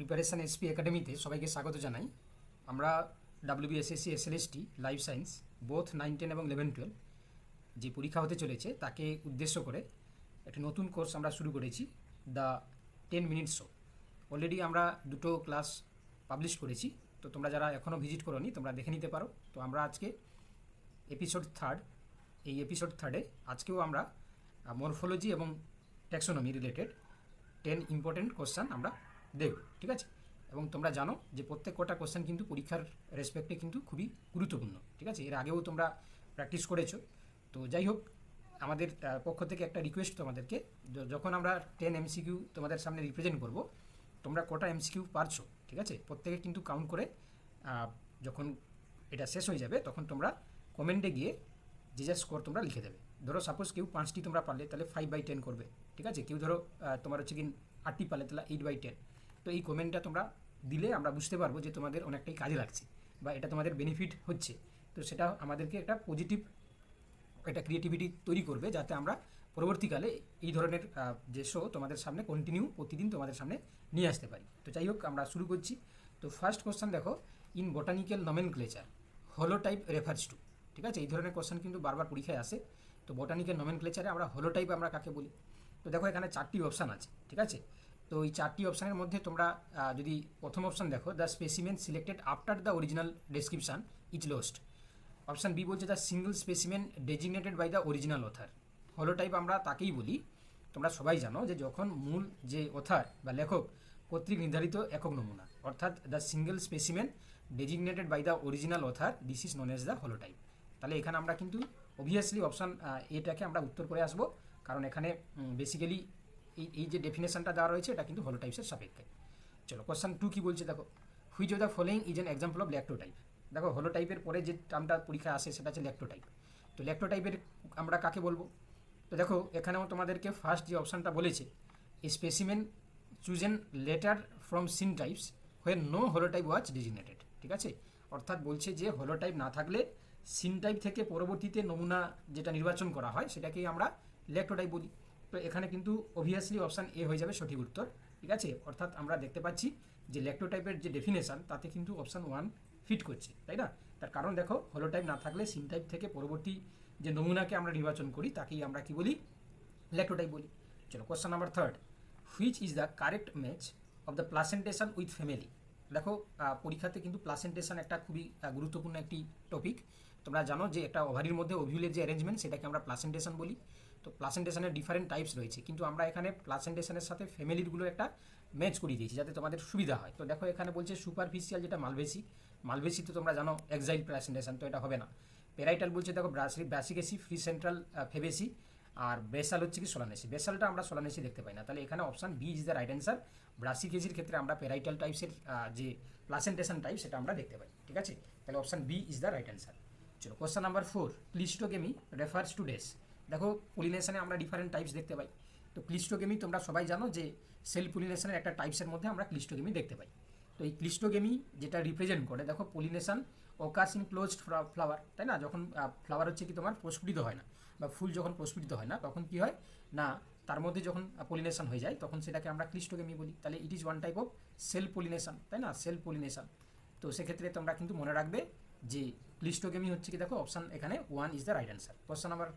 Preparation SP একাডেমিতে সবাইকে স্বাগত জানাই। আমরা WBSSC SLST life science both nine ten এবং ইলেভেন টুয়েলভ যে পরীক্ষা হতে চলেছে তাকে উদ্দেশ্য করে একটি নতুন কোর্স আমরা শুরু করেছি the ten minutes show already আমরা দুটো ক্লাস পাবলিশ করেছি, তো তোমরা যারা এখনও ভিজিট করোনি তোমরা দেখে নিতে পারো। তো আমরা আজকে এপিসোড থার্ড এই এপিসোড থার্ডে আজকেও আমরা মরফোলজি এবং taxonomy related ten important question আমরা দেখব, ঠিক আছে? এবং তোমরা জানো যে প্রত্যেক কটা কোশ্চেন কিন্তু পরীক্ষার রেসপেক্টে কিন্তু খুবই গুরুত্বপূর্ণ, ঠিক আছে? এর আগেও তোমরা প্র্যাকটিস করেছ। তো যাই হোক, আমাদের পক্ষ থেকে একটা রিকোয়েস্ট তোমাদেরকে যখন আমরা টেন এমসিকিউ তোমাদের সামনে রিপ্রেজেন্ট করব, তোমরা কটা এমসিকিউ পারছ, ঠিক আছে? প্রত্যেকে কিন্তু কাউন্ট করে যখন এটা শেষ হয়ে যাবে, তখন তোমরা কমেন্টে গিয়ে যে যা স্কোর তোমরা লিখে দেবে। ধরো সাপোজ কেউ পাঁচটি তোমরা পারলে, তাহলে ফাইভ বাই টেন করবে, ঠিক আছে? কেউ ধরো তোমার হচ্ছে কি আটটি পারলে, তাহলে এইট বাই টেন তো এই কমেন্টটা তোমরা দিলে আমরা বুঝতে পারব যে তোমাদের অনেকটাই কাজে লাগছে বা এটা তোমাদের বেনিফিট হচ্ছে। তো সেটা আমাদেরকে একটা পজিটিভ একটা ক্রিয়েটিভিটি তৈরি করবে যাতে আমরা পরবর্তীকালে এই ধরনের যে শো তোমাদের সামনে কন্টিনিউ প্রতিদিন তোমাদের সামনে নিয়ে আসতে পারি। তো যাই হোক, আমরা শুরু করছি। তো ফার্স্ট কোশ্চেন দেখো in botanical nomenclature holotype refers two ঠিক আছে? এই ধরনের কোশ্চেন কিন্তু বারবার পরীক্ষায় আসে। তো বটানিক্যাল নমেন ক্লেচারে আমরা হলো টাইপ আমরা কাকে বলি? তো দেখো এখানে চারটি অপশান আছে, ঠিক আছে? তো এই চারটি অপশানের মধ্যে তোমরা যদি প্রথম অপশান দেখো the specimen selected after the original description is lost option B বলছে the single specimen designated by the original author holotype আমরা তাকেই বলি। তোমরা সবাই জানো যে যখন মূল যে অথার বা লেখক কর্তৃক নির্ধারিত একক নমুনা, অর্থাৎ the single specimen designated by the original author this is known as the holotype তাহলে এখানে আমরা কিন্তু অবভিয়াসলি অপশান এটাকে আমরা উত্তর করে আসব। কারণ এখানে বেসিক্যালি এই যে ডেফিনেশনটা দেওয়া রয়েছে, এটা কিন্তু হলো টাইপসের সাপেক্ষে। চলো কোশ্চেন টু কী বলছে, দেখো। Which of the following is an example of lectotype দেখো হলো টাইপের পরে যে টার্মটা পরীক্ষা আসে, সেটা হচ্ছে ল্যাক্টো টাইপ তো ল্যাক্টো টাইপের আমরা কাকে বলব? তো দেখো, এখানেও তোমাদেরকে ফার্স্ট যে অপশানটা বলেছে specimen chosen later from syntypes when no holotype was designated ঠিক আছে? অর্থাৎ বলছে যে হলো টাইপ না থাকলে সিন টাইপ থেকে পরবর্তীতে নমুনা যেটা নির্বাচন করা হয়, সেটাকেই আমরা ল্যাক্টো টাইপ বলি। তো এখানে কিন্তু অবভিয়াসলি অপশান এ হয়ে যাবে সঠিক উত্তর, ঠিক আছে? অর্থাৎ আমরা দেখতে পাচ্ছি যে ল্যাক্টো টাইপের যে ডেফিনেশন তাতে কিন্তু অপশান ওয়ান ফিট করছে, তাই না? তার কারণ দেখো হলো টাইপ না থাকলে সিন টাইপ থেকে পরবর্তী যে নমুনাকে আমরা নির্বাচন করি, তাকেই আমরা কি বলি? ল্যাক্টো টাইপ বলি। চলো question number third which is the correct match of the placentation with family দেখো পরীক্ষাতে কিন্তু প্লাসেন্টেশন একটা খুবই গুরুত্বপূর্ণ একটি টপিক তোমরা জানো যে একটা ওভারির মধ্যে ওভিউলের যে অ্যারেঞ্জমেন্ট সেটাকে আমরা প্লাসেন্টেশন বলি। তো প্লাসেন্টেশনের ডিফারেন্ট টাইপস রয়েছে। কিন্তু আমরা এখানে প্লাসেন্টেশনের সাথে ফ্যামিলিরগুলো একটা ম্যাচ করিয়ে দিয়েছি, যাতে তোমাদের সুবিধা হয়। তো দেখো এখানে বলছে সুপারফিশিয়াল যেটা মালভেসি মালভেসি তো তোমরা জানো এক্সাইল প্লাসেন্টেশন তো এটা হবে না। পেরাইটাল বলছে দেখো Brassicaceae free central Fabaceae আর বেসাল হচ্ছে কি সোলানেসি বেসালটা আমরা সোলানেসি দেখতে পাই না। তাহলে এখানে option B is the right answer ব্রাসিকেসির ক্ষেত্রে আমরা পেরাইটাল টাইপসের যে প্লাসেন্টেশন টাইপ সেটা আমরা দেখতে পাই, ঠিক আছে? তাহলে option B is the right answer চলো question number four cleistogamy refers to dash দেখো পলিনেশনে আমরা ডিফারেন্ট টাইপস দেখতে পাই। তো ক্লিস্টোগেমি তোমরা সবাই জানো যে সেল পলিনেশনের একটা টাইপসের মধ্যে আমরা ক্লিস্টোগেমি দেখতে পাই। তো এই ক্লিস্টোগেমি যেটা রিপ্রেজেন্ট করে, দেখো pollination occurs in closed flower তাই না? যখন ফ্লাওয়ার হচ্ছে কি তোমার? প্রস্ফুটিত হয় না বা ফুল যখন প্রস্ফুটিত হয় না, তখন কি হয়? না, তার মধ্যে যখন পলিনেশন হয়ে যায়, তখন সেটাকে আমরা ক্লিস্টোগেমি বলি। তাহলে it is one type of self pollination তাই না? সেল পলিনেশন তো সেক্ষেত্রে তোমরা কিন্তু মনে রাখবে যে ক্লিস্টোগেমি হচ্ছে কি দেখো অপশান এখানে one is the right answer question number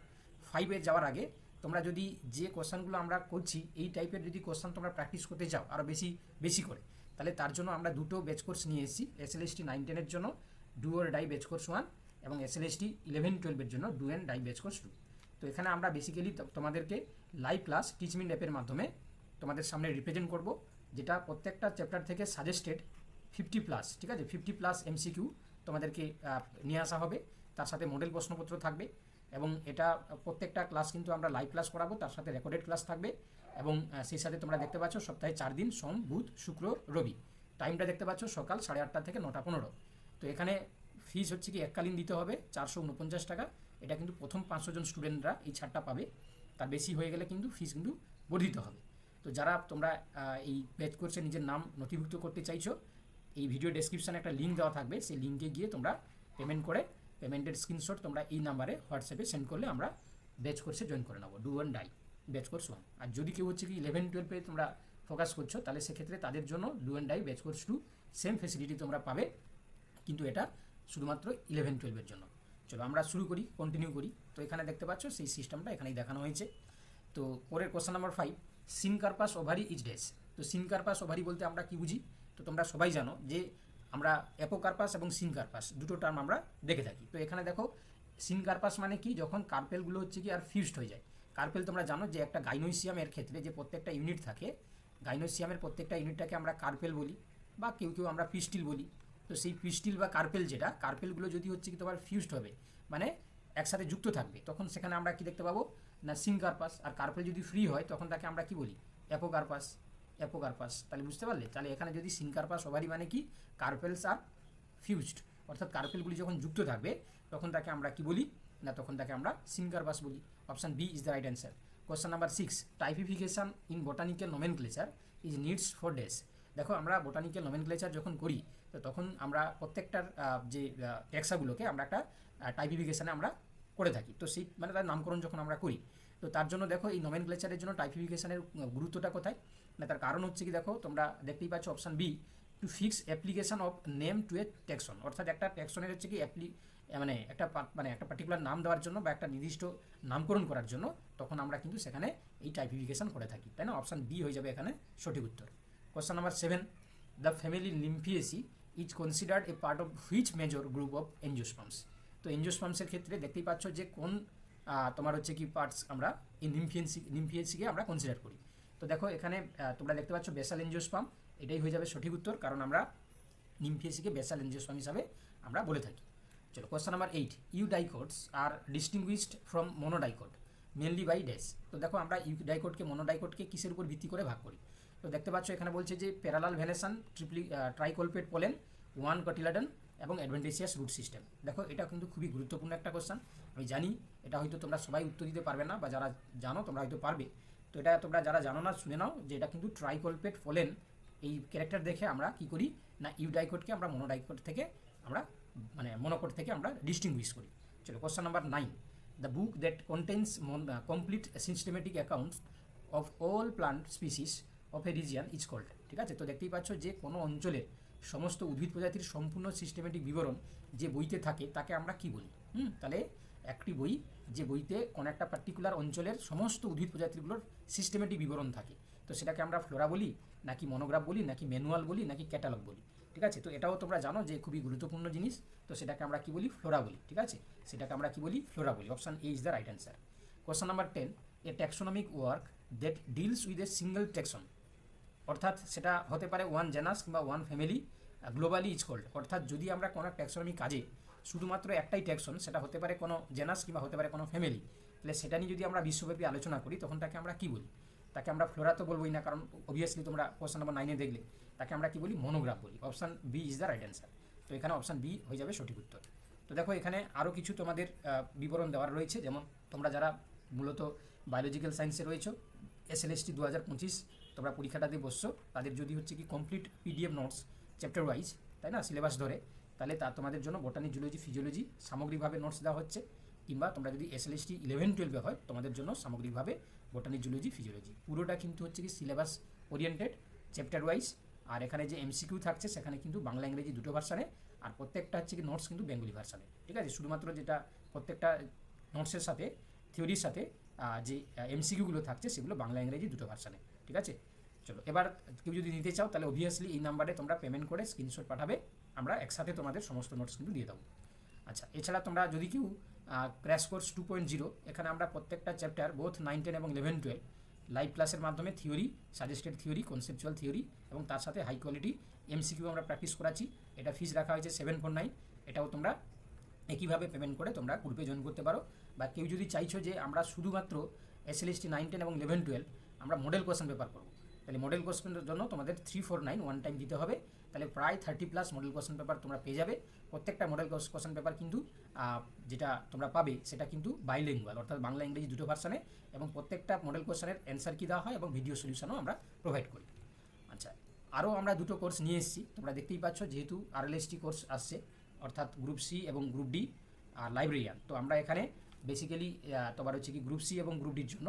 ফাইভে যাওয়ার আগে তোমরা যদি যে কোশ্চেনগুলো আমরা করছি, এই টাইপের যদি কোশ্চেন তোমরা প্র্যাকটিস করতে চাও আরও বেশি বেশি করে, তাহলে তার জন্য আমরা দুটো বেচ কোর্স নিয়ে এসেছি। S L S T nine টেনের জন্য do or die batch course one এবং S L S T eleven টুয়েলভের জন্য do and die batch course two তো এখানে আমরা বেসিক্যালি তোমাদেরকে লাইভ ক্লাস টিচমিন অ্যাপের মাধ্যমে তোমাদের সামনে রিপ্রেজেন্ট করব, যেটা প্রত্যেকটা চ্যাপ্টার থেকে সাজেস্টেড ফিফটি প্লাস ঠিক আছে? ফিফটি প্লাস এমসিকিউ তোমাদেরকে নিয়ে আসা হবে। তার সাথে মডেল প্রশ্নপত্র থাকবে। এবং এটা প্রত্যেকটা ক্লাস কিন্তু আমরা লাইভ ক্লাস করাবো, তার সাথে রেকর্ডেড ক্লাস থাকবে এবং সেই সাথে তোমরা দেখতে পাচ্ছ সপ্তাহে চার দিন, সোম, বুধ, শুক্র, রবি। টাইমটা দেখতে পাচ্ছ সকাল সাড়ে আটটা থেকে নটা পনেরো। তো এখানে ফিস হচ্ছে কি, এককালীন দিতে হবে, চারশো উনপঞ্চাশ টাকা। এটা কিন্তু প্রথম পাঁচশো জন স্টুডেন্টরা এই ছাড়টা পাবে। তার বেশি হয়ে গেলে কিন্তু ফিস কিন্তু বর্ধিত হবে। তো যারা তোমরা এই পেজ কোর্সে নিজের নাম নথিভুক্ত করতে চাইছো, এই ভিডিও ডেসক্রিপশানে একটা লিঙ্ক দেওয়া থাকবে, সেই লিঙ্কে গিয়ে তোমরা পেমেন্ট করে পেমেন্টের স্ক্রিনশট তোমরা এই নাম্বারে হোয়াটসঅ্যাপে সেন্ড করলে আমরা ব্যাচ কোর্সে জয়েন করে নেব। Do one die batch course one আর যদি কেউ হচ্ছে কি ইলেভেন টুয়েলভে তোমরা ফোকাস করছ, তাহলে সেক্ষেত্রে তাদের জন্য do and die batch course two same facility তোমরা পাবে। কিন্তু এটা শুধুমাত্র ইলেভেন টুয়েলভের জন্য। চলো আমরা শুরু করি কন্টিনিউ করি। তো এখানে দেখতে পাচ্ছ সেই সিস্টেমটা এখানেই দেখানো হয়েছে। তো পরের question number five syncarpous ovary is dash তো সিনকার্পাস ওভারি বলতে আমরা কি বুঝি? তো তোমরা সবাই জানো যে আমরা অ্যাপোকার্পাস এবং সিনকার্পাস, দুটো টার্ম আমরা দেখে থাকি। তো এখানে দেখো, সিনকার্পাস মানে কি? যখন কার্পেলগুলো হচ্ছে কি আর ফিউজড হয়ে যায়। কার্পেল তোমরা জানো যে একটা গাইনোসিয়ামের ক্ষেত্রে যে প্রত্যেকটা ইউনিট থাকে গাইনোসিয়ামের প্রত্যেকটা ইউনিটটাকে আমরা কার্পেল বলি বা কেউ কেউ আমরা পিস্টিল বলি। তো সেই পিস্টিল বা কার্পেল যেটা, কার্পেলগুলো যদি হচ্ছে কি তোমার ফিউজড হবে মানে একসাথে যুক্ত থাকবে, তখন সেখানে আমরা কি দেখতে পাবো? না, সিনকার্পাস। আর কার্পেল যদি ফ্রি হয়, তখন তাকে আমরা কি বলি? অ্যাপোকার্পাস অ্যাপোকার্পাস তাহলে বুঝতে পারলে? তাহলে এখানে যদি সিনকার্পাস ওভারি মানে কি? কার্পেলস আর ফিউজড অর্থাৎ কার্পেলগুলি যখন যুক্ত থাকবে, তখন তাকে আমরা কি বলি? না, তখন তাকে আমরা সিনকার্পাস বলি। Option B is the right answer question number six typification in botanical nomenclature is needs for dash দেখো, আমরা বোটানিক্যাল নোমেনক্লেচার যখন করি, তো তখন আমরা প্রত্যেকটার যে ট্যাক্সাগুলোকে আমরা একটা টাইপিফিকেশানে আমরা করে থাকি। তো সেই মানে তার নামকরণ যখন আমরা করি তো তার জন্য দেখো এই নোমেনক্লেচারের জন্য টাইপিফিকেশনের গুরুত্বটা কোথায়? না, তার কারণ হচ্ছে কি দেখো, তোমরা দেখতেই পাচ্ছ option B to fix application of name to a taxon অর্থাৎ একটা ট্যাক্সনের হচ্ছে কি অ্যাপ্লি মানে একটা মানে একটা পার্টিকুলার নাম দেওয়ার জন্য বা একটা নির্দিষ্ট নামকরণ করার জন্য তখন আমরা কিন্তু সেখানে এই টাইপিফিকেশন করে থাকি, তাই না? অপশান বি হয়ে যাবে এখানে সঠিক উত্তর। Question number seven the family Nymphaeaceae is considered a part of which major group of angiosperms তো এনজিওস্পামসের ক্ষেত্রে দেখতেই পাচ্ছ যে কোন তোমার হচ্ছে কি পার্টস আমরা এই লিম্ফিয়েন্সি আমরা কনসিডার করি। তো দেখো এখানে তোমরা দেখতে পাচ্ছ বেসাল এনজিওস্পাম এটাই হয়ে যাবে সঠিক উত্তর, কারণ আমরা নিমফিয়েসিকে বেসাল এনজিওস্পাম হিসাবে আমরা বলে থাকি। চলো question number eight eudicots are distinguished from monocot mainly by dash তো দেখো আমরা ইউ ডাইকোডকে মোনোডাইকোডকে কিসের উপর ভিত্তি করে ভাগ করি? তো দেখতে পাচ্ছ এখানে বলছে যে parallel venation triply tricolpate pollen one cotyledon এবং অ্যাডভেন্টেসিয়াস রুট সিস্টেম দেখো এটা কিন্তু খুবই গুরুত্বপূর্ণ একটা কোশ্চেন আমি জানি, এটা হয়তো তোমরা সবাই উত্তর দিতে পারবে না, বা যারা জানো তোমরা হয়তো পারবে। তো এটা তোমরা যারা জানো না, শুনে নাও যে এটা কিন্তু ট্রাইকোলপেট ফোলেন এই ক্যারেক্টার দেখে আমরা কি করি? না ইউডাইকোডকে আমরা মোনোডাইকোড থেকে আমরা মানে মনোকোড থেকে আমরা ডিস্টিংগুইশ করি। চলো question number nine the book that contains complete systematic accounts of all plant species of a region is called ঠিক আছে? তো দেখতেই পাচ্ছ যে কোনো অঞ্চলের সমস্ত উদ্ভিদ প্রজাতির সম্পূর্ণ সিস্টেমেটিক বিবরণ যে বইতে থাকে, তাকে আমরা কি বলি? হুম, তাহলে একটি বই, যে বইতে কোনো একটা পার্টিকুলার অঞ্চলের সমস্ত উদ্ভিদ প্রজাতিগুলোর সিস্টেমেটিক বিবরণ থাকে। তো সেটাকে আমরা ফ্লোরা বলি, নাকি মনোগ্রাফ বলি, নাকি ম্যানুয়াল বলি, নাকি ক্যাটালগ বলি, ঠিক আছে? তো এটাও তোমরা জানো যে খুবই গুরুত্বপূর্ণ জিনিস। তো সেটাকে আমরা কি বলি? ফ্লোরা বলি, ঠিক আছে? সেটাকে আমরা কি বলি? ফ্লোরা বলি। Option A is the right answer question number ten a taxonomic work that deals with a single taxon অর্থাৎ সেটা হতে পারে ওয়ান জেনাস কিংবা one family globally is called অর্থাৎ যদি আমরা কোনো ট্যাক্সোনমি কাজে শুধুমাত্র একটাই ট্যাক্সন, সেটা হতে পারে কোনো জেনাস কিংবা হতে পারে কোনো ফ্যামিলি। তাহলে সেটা নিয়ে যদি আমরা বিশ্বব্যাপী আলোচনা করি, তখন তাকে আমরা কি বলি? তাকে আমরা ফ্লোরা তো বলবোই না, কারণ অবভিয়াসলি তোমরা কোশ্চেন নাম্বার নাইনে দেখলে, তাকে আমরা কি বলি? মনোগ্রাফ বলি। Option B is the right answer তো এখানে অপশান বি হয়ে যাবে সঠিক উত্তর। তো দেখো, এখানে আরও কিছু তোমাদের বিবরণ দেওয়ার রয়েছে, যেমন তোমরা যারা মূলত বায়োলজিক্যাল সায়েন্সে রয়েছো এস এল এস টি দু হাজার পঁচিশ, তোমরা পরীক্ষাটা দিয়ে বসছো, তাদের যদি হচ্ছে কি complete PDF notes chapter wise তাই না? সিলেবাস ধরে তাহলে তা তোমাদের জন্য বোটানি জুলজি ফিজিওলজি সামগ্রিকভাবে নোটস দেওয়া হচ্ছে। কিংবা তোমরা যদি S L S T eleven টুয়েলভে হয়, তোমাদের জন্য সামগ্রিকভাবে বোটানি জুলজি ফিজিওলজি পুরোটা কিন্তু হচ্ছে কি সিলেবাস ওরিয়েন্টেড চ্যাপ্টার ওয়াইজ আর এখানে যে এমসিকিউ থাকছে, সেখানে কিন্তু বাংলা, ইংরেজি দুটো ভার্সানে আর প্রত্যেকটা হচ্ছে কি নোটস কিন্তু বেঙ্গলি ভার্সানে ঠিক আছে? শুধুমাত্র যেটা প্রত্যেকটা নোটসের সাথে থিওরির সাথে যে এমসিকিউগুলো থাকছে, সেগুলো বাংলা, ইংরেজি দুটো ভার্সানে ঠিক আছে? চলো, এবার কেউ যদি নিতে চাও, তাহলে অবভিয়াসলি এই নাম্বারে তোমরা পেমেন্ট করে স্ক্রিনশট পাঠাবে। আমরা একসাথে তোমাদের সমস্ত নোটস কিন্তু দিয়ে দেবো। আচ্ছা এছাড়া তোমরা যদি কেউ crash course two point zero এখানে আমরা প্রত্যেকটা চ্যাপ্টার বোথ নাইন টেন এবং ইলেভেন টুয়েলভ লাইভ ক্লাসের মাধ্যমে theory suggested theory conceptual theory এবং তার সাথে হাই কোয়ালিটি এমসিকিউ আমরা প্র্যাকটিস করাচ্ছি। এটা ফিস রাখা হয়েছে সেভেন ফোর নাইন এটাও তোমরা একইভাবে পেমেন্ট করে তোমরা গ্রুপে জয়েন করতে পারো। বা কেউ যদি চাইছো যে আমরা শুধুমাত্র S L S T nine ten এবং ইলেভেন টুয়েলভ আমরা মডেল কোয়েশন পেপার করব। তাহলে মডেল কোয়েশ্চেনের জন্য তোমাদের three four nine one time দিতে হবে। তাহলে প্রায় thirty plus model question paper তোমরা পেয়ে যাবে। প্রত্যেকটা মডেল কোয়েশ্চেন পেপার কিন্তু যেটা তোমরা পাবে সেটা কিন্তু বাইলিঙ্গুয়াল অর্থাৎ বাংলা, ইংরেজি দুটো ভার্সানে এবং প্রত্যেকটা মডেল কোয়েশ্চেনের অ্যান্সার কী দেওয়া হয় এবং ভিডিও সলিউশনও আমরা প্রোভাইড করি। আচ্ছা আরও আমরা দুটো কোর্স নিয়ে এসেছি। তোমরা দেখতেই পাচ্ছ যেহেতু আরএলএসটি কোর্স আসছে, অর্থাৎ গ্রুপ সি এবং গ্রুপ ডি আর লাইব্রেরিয়ান তো আমরা এখানে বেসিক্যালি তোমার হচ্ছে কি গ্রুপ সি এবং গ্রুপ ডির জন্য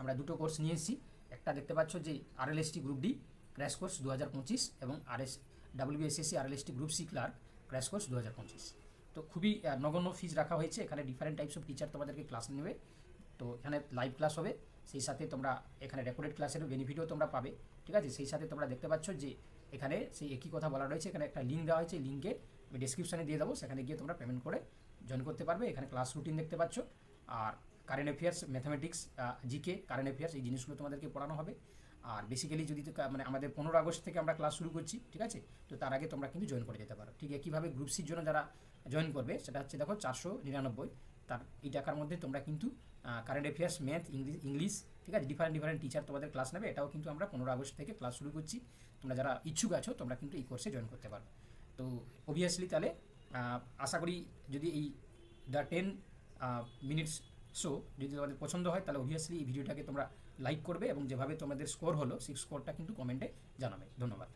আমরা দুটো কোর্স নিয়ে এসেছি। একটা দেখতে পাচ্ছ যে RLST group D crash course দু হাজার পঁচিশ এবং RS WBSSC RLST group C clerk crash course দু হাজার পঁচিশ। তো খুবই নগণ্য ফিজ রাখা হয়েছে। এখানে ডিফারেন্ট টাইপস অফ টিচার তোমাদেরকে ক্লাস নেবে। তো এখানে লাইভ ক্লাস হবে। সেই সাথে তোমরা এখানে রেকর্ডেড ক্লাসের বেনিফিটও তোমরা পাবে। ঠিক আছে? সেই সাথে তোমরা দেখতে পাচ্ছ যে এখানে সেই একই কথা বলা রয়েছে। এখানে একটা লিঙ্ক দেওয়া হয়েছে। লিঙ্কে আমি ডিসক্রিপশানে দিয়ে দেবো। সেখানে গিয়ে তোমরা পেমেন্ট করে জয়েন করতে পারবে। এখানে ক্লাস রুটিন দেখতে পাচ্ছ। আর current affairs mathematics GK current affairs এই জিনিসগুলো তোমাদেরকে পড়ানো হবে। আর বেসিক্যালি যদি মানে আমাদের পনেরো আগস্ট থেকে আমরা ক্লাস শুরু করছি, ঠিক আছে? তো তার আগে তোমরা কিন্তু জয়েন করে যেতে পারো। ঠিক একইভাবে গ্রুপ সির জন্য যারা জয়েন করবে, সেটা হচ্ছে দেখো চারশো নিরানব্বই। তার এই টাকার মধ্যে তোমরা কিন্তু current affairs math English English ঠিক আছে? ডিফারেন্ট ডিফারেন্ট টিচার তোমাদের ক্লাস নেবে। এটাও কিন্তু আমরা পনেরো আগস্ট থেকে ক্লাস শুরু করছি। তোমরা যারা ইচ্ছুক আছো, তোমরা কিন্তু এই কোর্সে জয়েন করতে পারো। তো অবভিয়াসলি তাহলে আশা করি যদি এই দ্য টেন মিনিটস শো যদি তোমাদের পছন্দ হয়, তাহলে অভিয়াসলি এই ভিডিওটাকে তোমরা লাইক করবে এবং যেভাবে তোমাদের স্কোর হলো, সেই স্কোরটা কিন্তু কমেন্টে জানাবে। ধন্যবাদ।